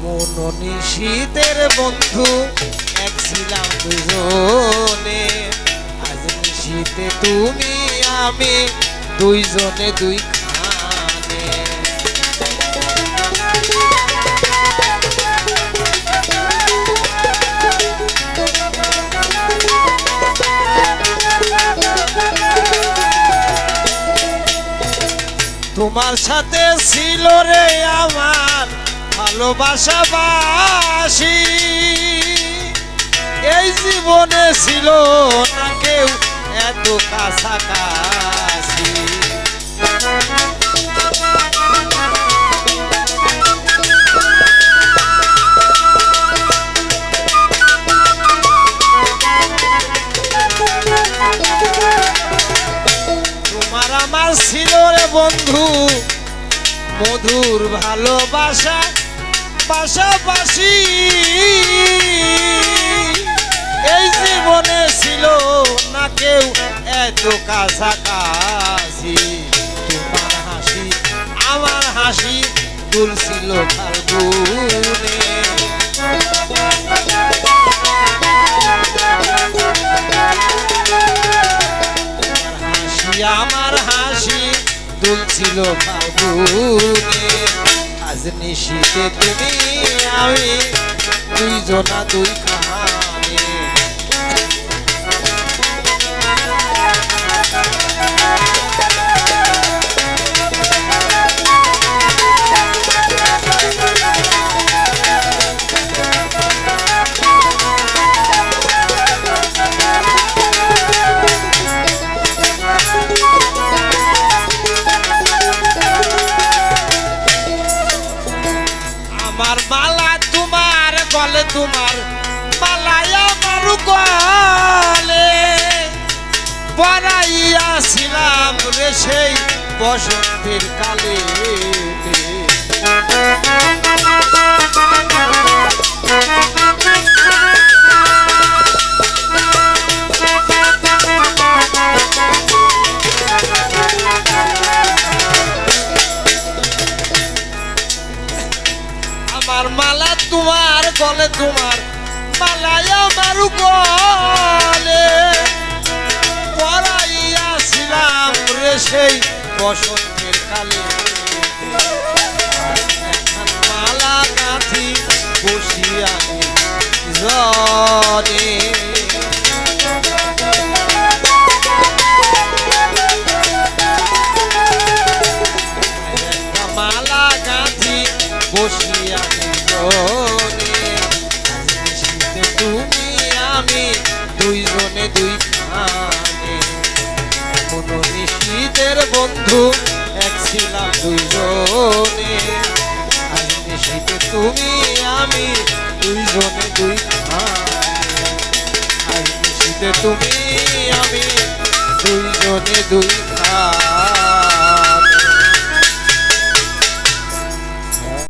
এমন নিশীতের বন্ধু, এক ছিলাম দুজনে। আজ নিশীতে তুমি, আমি দুইজনে দুই তোমার সাথে ছিল রে আমার ভালোবাসা বাসি এই জীবনে ছিল না কেউ এত কাছাকাছি। তোমার আমার ছিল রে বন্ধু, মধুর ভালোবাসা। পাশাপাশি এই জীবনে ছিল না কেউ এত কাছাকাছি। তোমার হাসি, আমার হাসি দুলছিল ফাল্গুনে। আমার হাসি দুলছিল ফাগুনে আজ নিশিতে তুমি আমি দুইজনা দুই আমার মালা, তোমার গলে, তোমার মালায় আমার গলে। পড়াইয়াছিলাম রে সেই বসন্তের কালে। Thank মালা তোমার গলে তোমার মালায় আমার গলে পড়াইয়াছিলাম রে সেই বসন্তের কালে। মালা গাঁথি বসিয়া জনে মালা গাঁথি বসিয়া শীতে তুমি আমি দুইজনে দুই খানে। কোনো বন্ধু তুমি আমি দুইজনে দুই তুমি আমি, দুইজনে দুই